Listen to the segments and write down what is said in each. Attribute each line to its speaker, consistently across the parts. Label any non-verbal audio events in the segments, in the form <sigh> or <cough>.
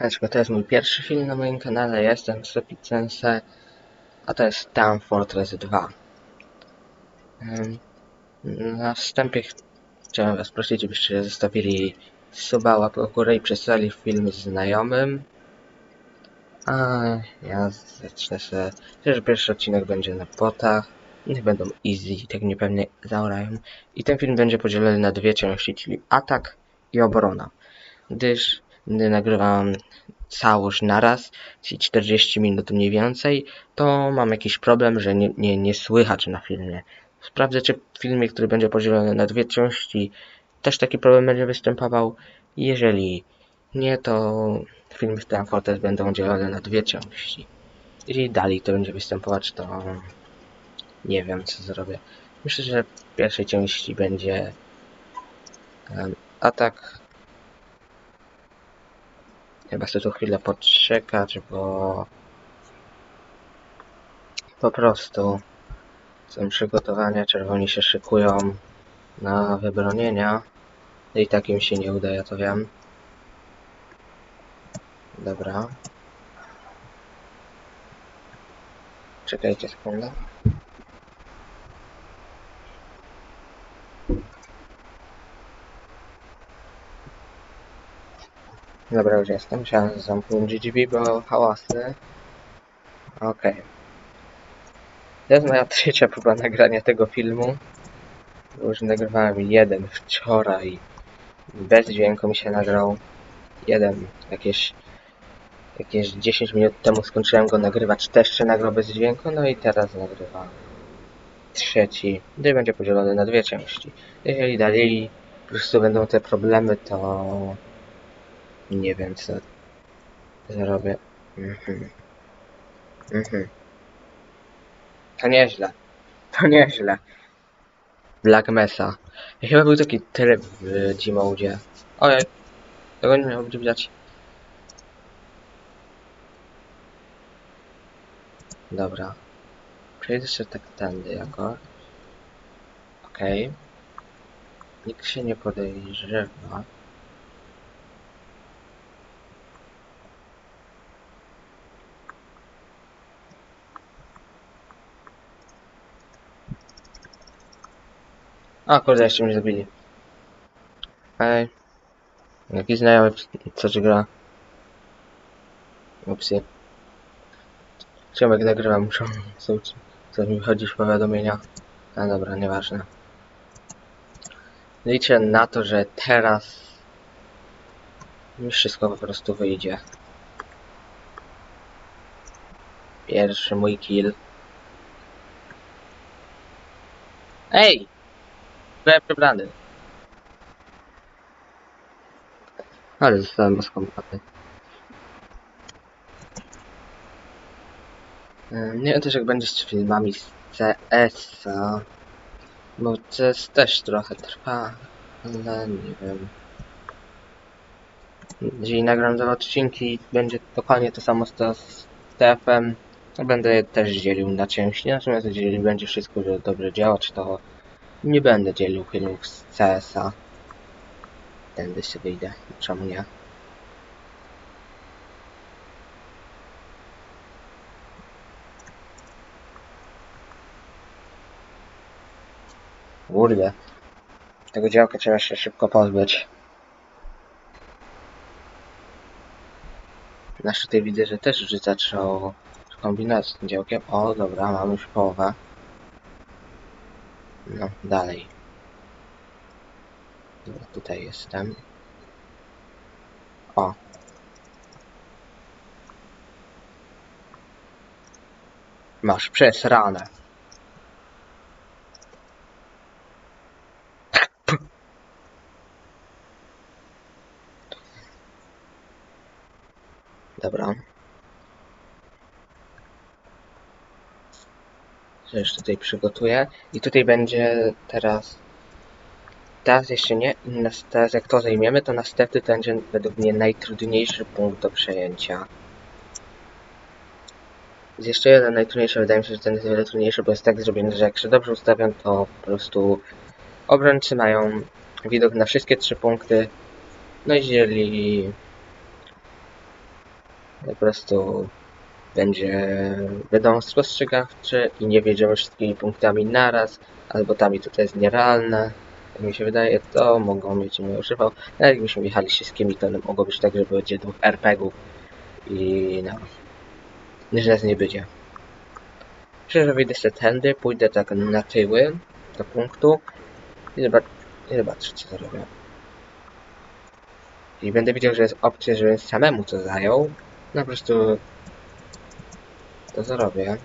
Speaker 1: Dlaczego to jest mój pierwszy film na moim kanale, ja jestem Sepicense, a to jest Town Fortress 2. Ym, Na wstępie ch- chciałem was prosić, żebyście zostawili suba, łapkę górę i przesłali film znajomym. A ja zacznę sobie, że pierwszy odcinek będzie na botach, inne będą easy, tak mnie pewnie zaurają. I ten film będzie podzielony na dwie części, czyli atak i obrona. Gdyż gdy nagrywam całość naraz, czyli 40 minut mniej więcej, to mam jakiś problem, że nie, nie, nie słychać na filmie. Sprawdzę, czy w filmie, który będzie podzielony na dwie części, też taki problem będzie występował. Jeżeli nie, to filmy w Team Fortress będą dzielone na dwie części. Jeżeli dalej to będzie występować, to nie wiem, co zrobię. Myślę, że w pierwszej części będzie atak Chyba chcę tu chwilę poczekać, bo po prostu są przygotowania, czerwoni się szykują na wybronienia i tak im się nie uda, ja to wiem. Dobra. Czekajcie sekundę. Dobra, już jestem. Musiałem zamknąć drzwi, bo hałasy. Okej. To jest moja <laughs> trzecia próba nagrania tego filmu. Już nagrywałem jeden wczoraj. Bez dźwięku mi się nagrał. Jeden jakieś jakieś 10 minut temu skończyłem go nagrywać. Też się nagrał bez dźwięku. No i teraz nagrywam trzeci. Gdy będzie podzielony na dwie części. Jeżeli dalej po prostu będą te problemy, to nie wiem co zrobię. Mhm. Mhm. To nieźle. To nieźle. Black Mesa. Chyba był taki tryb w G-Mode. Ojej. Tego nie miało widać. Dobra. Przejdę się tak tędy jakoś. Okej. Nikt się nie podejrzewa. A kurde, jeszcze mnie zabili. Ej. Jakiś znajomy, co ci gra. Upsi. Ciomek nagrywa, muszą... Co, co mi chodzisz powiadomienia? A dobra, nieważne. Liczę na to, że teraz mi wszystko po prostu wyjdzie. Pierwszy mój kill. Ej! Przebrany. Ale zostałem. Ym, Nie wiem też jak będzie z filmami z CS-a. Bo CS też trochę trwa, ale nie wiem. Jeżeli nagram dwa odcinki, będzie dokładnie to samo z TF-em, będę je też dzielił na części. Natomiast jeżeli będzie wszystko dobrze działać, to nie będę dzielił filmów z CS-a. Tędy się wyjdę, czemu nie? Kurde. Tego działka trzeba się szybko pozbyć. Nasz tutaj widzę, że też już zaczął kombinować z tym działkiem. O, dobra, mam już połowę. No, dalej. Dobra, tutaj jestem. O. Masz przesrane. Dobra. Już tutaj przygotuję. I tutaj będzie teraz... Teraz jeszcze nie. Teraz jak to zajmiemy, to następny to będzie według mnie najtrudniejszy punkt do przejęcia. Jest jeszcze jeden najtrudniejszy, wydaje mi się, że ten jest wiele trudniejszy, bo jest tak zrobiony, że jak się dobrze ustawiam, to po prostu obrońcy mają widok na wszystkie trzy punkty. No i jeżeli Po prostu będzie wiadomo spostrzegawczy i nie wiedziemy wszystkimi punktami naraz, albo tam i tutaj jest nierealne. Jak mi się wydaje, to mogą mieć nie używał. A jakbyśmy jechali wszystkimi, to mogło być tak, że będzie dwóch RPG-ów i no, źle z nie będzie. Myślę, że wyjdę sobie tędy, pójdę tak na tyły do punktu i zobacz, i zobaczę co zrobię. I będę widział, że jest opcja, żebym samemu to zajął. No po prostu to zrobię.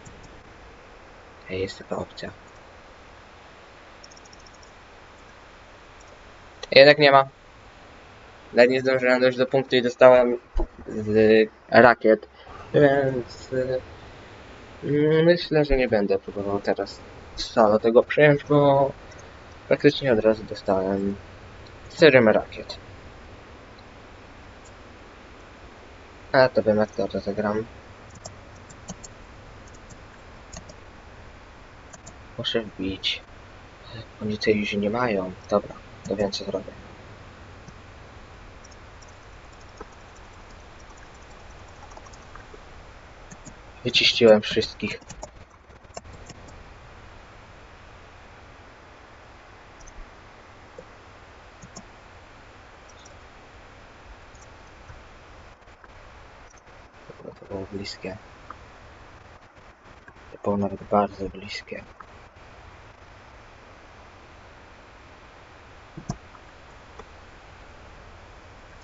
Speaker 1: Ej, jest taka opcja. Jednak nie ma. Nawet nie zdążyłem dojść do punktu i dostałem z rakiet, więc y, myślę, że nie będę próbował teraz solo tego przyjąć, bo praktycznie od razu dostałem serem rakiet. A to wiem jak to rozegram. Muszę wbić. Oni tej już nie mają. Dobra, to wiem co zrobię. Wyciściłem wszystkich. To było bliskie. To było nawet bardzo bliskie.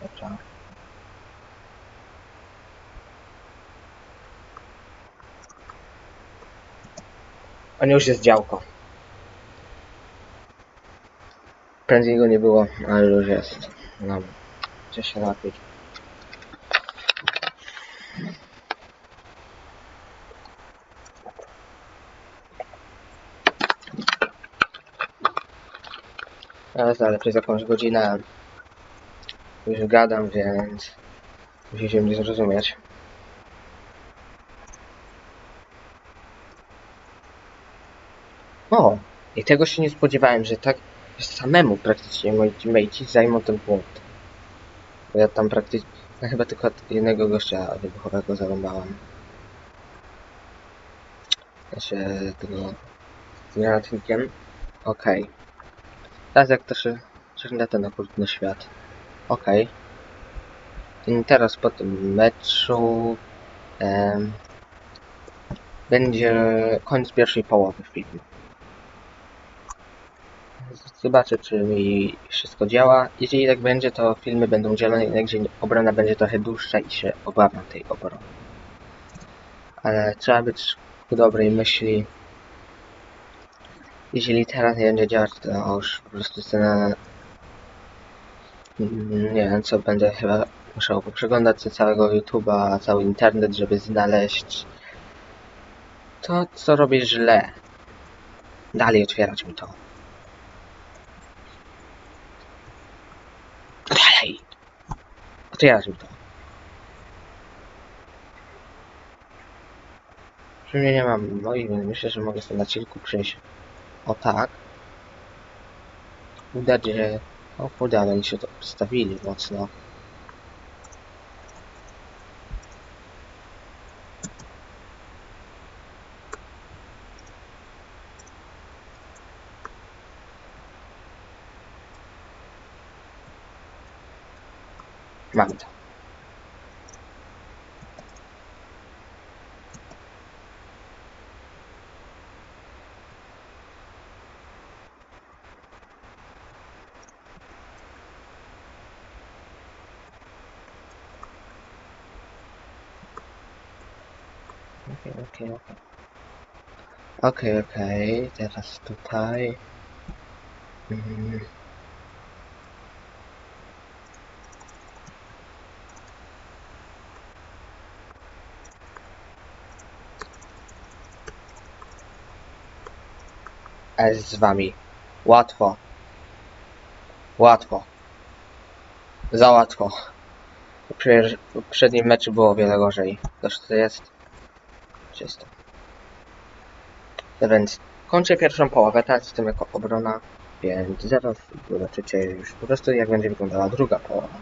Speaker 1: Dobra. A już jest działko. Prędzej go nie było, ale już jest. No, chcę się napić. Ale ale przez godzinę już gadam, więc musicie mnie zrozumieć. O! I tego się nie spodziewałem, że tak samemu praktycznie moi teammate'i zajmą ten punkt. Bo ja tam praktycznie no chyba tylko jednego gościa wybuchowego zarąbałem. Znaczy tego z granatnikiem. Okej. Teraz jak to się czernia ten okrutny świat. Okej. I teraz po tym meczu em, będzie koniec pierwszej połowy filmu. Zobaczę, czy mi wszystko działa. Jeżeli tak będzie, to filmy będą dzielone, gdzie obrona będzie trochę dłuższa i się obawiam tej obrony. Ale trzeba być ku dobrej myśli. Jeżeli teraz nie będzie działać, to już po prostu scenę... Nie wiem, co będę chyba musiał poprzeglądać całego YouTube'a, cały internet, żeby znaleźć to, co robię źle. Dalej otwierać mi to. Dalej! Otwierać mi to. Przy mnie nie mam moich, więc myślę, że mogę sobie na cielku przejść o tak. Udać, że... O oni się to stawili mocno. Mam to. Okej, okej, okej. Okej, okej, teraz tutaj. Mm. Z wami. Łatwo. Łatwo. Za łatwo. W poprzednim meczu było wiele gorzej. Toż to jest czysto. Więc kończę pierwszą połowę, teraz jestem jako obrona, więc zaraz zobaczycie już po prostu jak będzie wyglądała druga połowa.